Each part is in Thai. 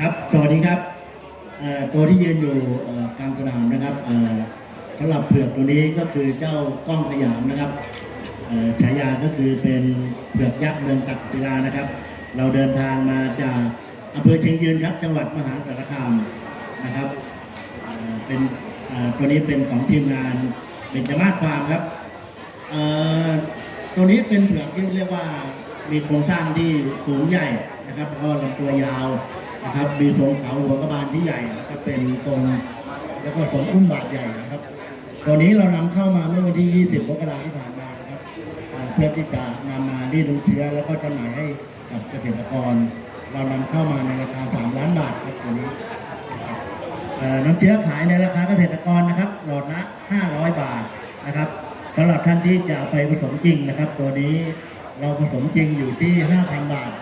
ครับ สวัสดีครับตัวที่ยืนอยู่กลางสนามนะครับสำหรับเผือกตัวนี้ก็คือเจ้ากล้องสยามนะครับฉายาก็คือเป็นเผือกยักษ์เมืองตักศิลานะครับ เราเดินทางมาจากอำเภอเชียงยืนครับจังหวัดมหาสารคามนะครับเป็นตัวนี้เป็นของทีมงานเป็นจมาศฟาร์มครับตัวนี้เป็นเผือกที่เรียกว่ามีโครงสร้างที่สูงใหญ่นะครับแล้วก็ลำตัวยาว นะครับ มีทรงเขาหัวกระบาลที่ใหญ่นะครับเป็นทรงแล้วก็ทรงอุ้มบาดใหญ่นะครับ ตัวนี้เรานำเข้ามาเมื่อวันที่ 20มกราที่ผ่านมานะครับ เพื่อที่จะนำมารีดลูกเชื้อแล้วก็จำหน่ายให้กับเกษตรกร เรานำเข้ามาในราคา 3 ล้านบาทครับตัวนี้น้ำเชื้อขายในราคาเกษตรกรนะครับ หลอดละ 500 บาทนะครับสำหรับท่านที่จะเอาไปผสมจริงนะครับ ตัวนี้เราผสมจริงอยู่ที่ 5,000 บาท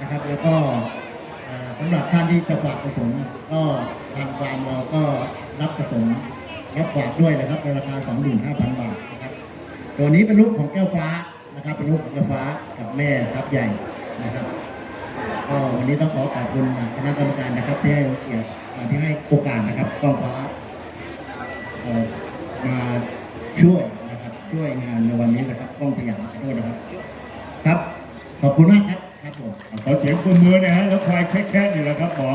นะครับ แล้วก็ สำหรับท่านที่จะฝากผสมก็ทางฟาร์มเราก็รับผสมรับฝากด้วยนะครับในราคา 25,000 บาทนะครับตัวนี้เป็นลูกของแก้วฟ้านะครับ เป็นลูกของแก้วฟ้ากับแม่ทับใหญ่นะครับก็วันนี้ต้องขอขอบคุณคณะกรรมการนะครับที่ให้เกียรติที่ให้โอกาสนะครับกองฟ้ามาช่วยนะครับช่วยงานในวันนี้นะครับก้องสยามขอโทษนะครับ ครับ ขอบคุณมากครับ ขอเสียงปรบมือนะฮะแล้วควายแค่ๆอยู่แล้วครับหมอ